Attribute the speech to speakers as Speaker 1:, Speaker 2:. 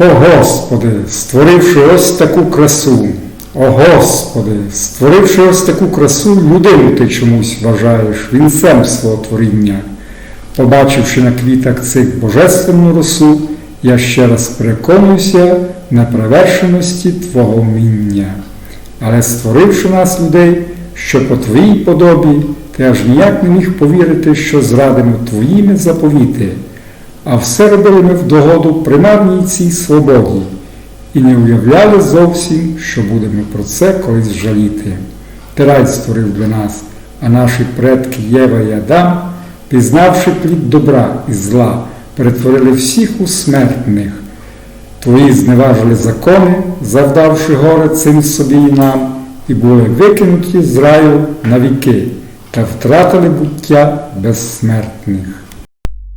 Speaker 1: О Господи, створивши ось таку красу, о Господи, створивши ось таку красу, людину ти чомусь вважаєш вінцем свого творіння. Побачивши на квітах цих божественну росу, я ще раз переконуюся в Твого вміння. Але створивши нас людей, що по Твоїй подобі, ти аж ніяк не міг повірити, що зрадимо Твоїми заповіти, а все робили ми в догоду примарній цій свободі, і не уявляли зовсім, що будемо про це колись жаліти. Ти рай створив для нас, а наші предки Єва і Адам, пізнавши плід добра і зла, перетворили всіх у смертних. Твої зневажили закони, завдавши горе цим собі і нам, і були викинуті з раю на віки та втратили буття безсмертних.